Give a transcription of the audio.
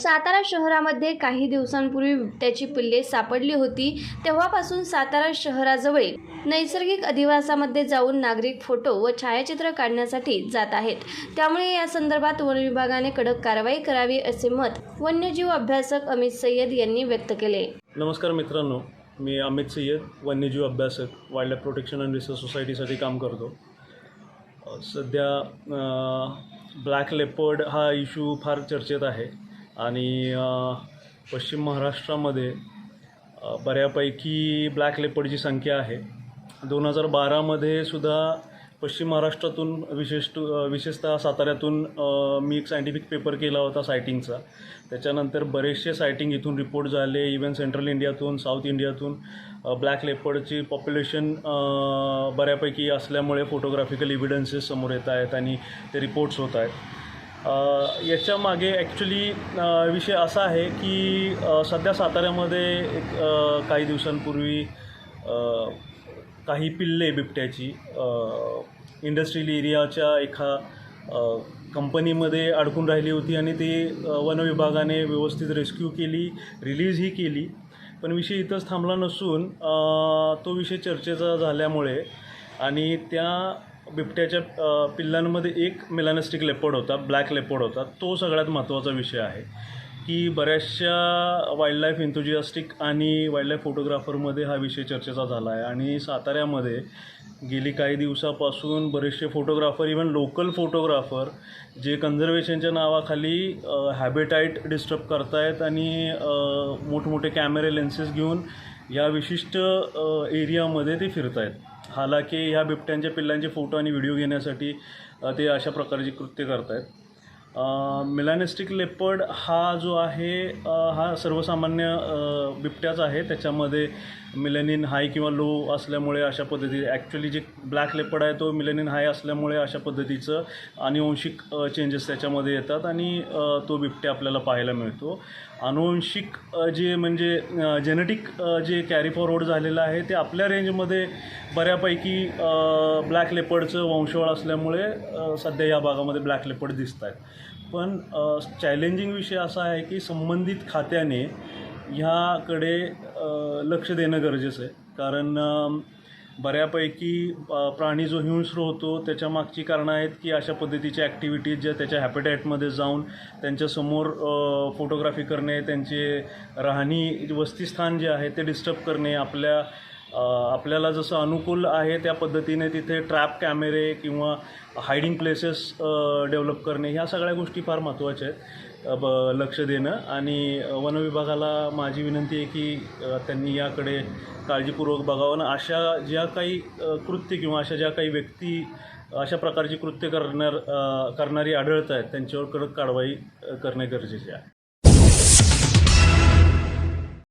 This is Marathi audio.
सातारा शहरामध्ये काही दिवसांपूर्वी बिबट्याची पिल्ले सापडली होती. तेव्हापासून सातारा शहराजवळील नैसर्गिक अधिवासामध्ये जाऊन नागरिक फोटो व छायाचित्र काढण्यासाठी जात आहेत. त्यामुळे या संदर्भात वन विभागाने कडक कारवाई करावी असे मत वन्यजीव अभ्यासक अमित सय्यद यांनी व्यक्त केले. नमस्कार मित्रांनो मी अमित सय्यद वन्यजीव अभ्यासक wild life protection and research सोसायटीसाठी काम करतो. सध्या ब्लॅक लेपर्ड हा इशू फार चर्चेत आहे. आणि पश्चिम महाराष्ट्रामध्ये बऱ्यापैकी ब्लॅक लेपर्डची संख्या आहे. दोन हजार बारामध्ये सुद्धा पश्चिम महाराष्ट्रातून विशेष विशेषतः साताऱ्यातून मी एक सायंटिफिक पेपर केला होता सायटिंगचा त्याच्यानंतर बरेचसे सायटिंग इथून रिपोर्ट झाले. इवन सेंट्रल इंडियातून साऊथ इंडियातून ब्लॅक लेपर्डची पॉप्युलेशन बऱ्यापैकी असल्यामुळे फोटोग्राफिकल इव्हिडन्सेस समोर येत आहेत आणि ते रिपोर्ट्स होत आहेत. याच्यामागे ॲक्च्युली विषय असा आहे की सध्या साताऱ्यामध्ये एक काही दिवसांपूर्वी काही पिल्ले बिबट्याची इंडस्ट्रियल एरियाच्या एका कंपनीमध्ये अडकून राहिली होती आणि ती वनविभागाने व्यवस्थित रेस्क्यू केली रिलीजही केली. पण विषय इथंच थांबला नसून तो विषय चर्चेचा झाल्यामुळे आणि त्या बिबट्याच्या पिल्लांमध्ये एक मेलानिस्टिक लेपोड होता ब्लॅक लेपोड होता. तो सगळ्यात महत्त्वाचा विषय आहे की बऱ्याचशा वाईल्ड लाईफ एन्थुजियास्टिक आणि वाईल्ड लाईफ फोटोग्राफरमध्ये हा विषय चर्चेचा झाला आहे. आणि साताऱ्यामध्ये गेली काही दिवसापासून बरेचसे फोटोग्राफर इवन लोकल फोटोग्राफर जे कन्झर्वेशनच्या नावाखाली हॅबिटाईट डिस्टर्ब करतायत आणि मोठमोठे कॅमेरे लेन्सेस घेऊन या विशिष्ट एरियामध्ये ते फिरत आहेत हालाकी ह्या बिबट्यांच्या पिल्लांचे फोटो आणि व्हिडिओ घेण्यासाठी ते अशा प्रकारची कृत्य करत आहेत मिलानेस्टिक लेपर्ड हा जो आहे हा सर्वसामान्य बिबट्याच आहे. त्याच्यामध्ये मिलेनिन हाय किंवा लो असल्यामुळे अशा पद्धती ॲक्च्युली जे ब्लॅक लेपर्ड आहे तो मिलेनिन हाय असल्यामुळे अशा पद्धतीचं अनुवंशिक चेंजेस त्याच्यामध्ये येतात आणि तो बिबट्या आपल्याला पाहायला मिळतो. अनुवंशिक जे म्हणजे जेनेटिक जे कॅरी फॉरवर्ड झालेलं आहे ते आपल्या रेंजमध्ये बऱ्यापैकी ब्लॅक लेपर्डचं वंशवळ असल्यामुळे सध्या या भागामध्ये ब्लॅक लेपर्ड दिसत आहेत पण चॅलेंजिंग विषय असा आहे की संबंधित खात्याने ह्याकडे लक्ष देणं गरजेचं आहे. कारण बऱ्यापैकी प्राणी जो हिंस्र होतो त्याच्या मागची कारणं आहेत की अशा पद्धतीच्या ॲक्टिव्हिटीज ज्या त्याच्या हॅपिटॅटमध्ये जाऊन त्यांच्यासमोर फोटोग्राफी करणे त्यांचे राहणी वस्तीस्थान जे आहे ते डिस्टर्ब करणे आपल्या आपल्याला जसं अनुकूल आहे त्या पद्धतीने तिथे ट्रॅप कॅमेरे किंवा हायडिंग प्लेसेस डेव्हलप करणे ह्या सगळ्या गोष्टी फार महत्त्वाच्या आहेत. ब लक्ष देणं. आणि वनविभागाला माझी विनंती आहे की त्यांनी याकडे काळजीपूर्वक बघावं. आणि अशा ज्या काही कृत्य किंवा अशा ज्या काही व्यक्ती अशा प्रकारची कृत्य करणार करणारी आढळत आहेत त्यांच्यावर कडक कारवाई करणे गरजेचे आहे.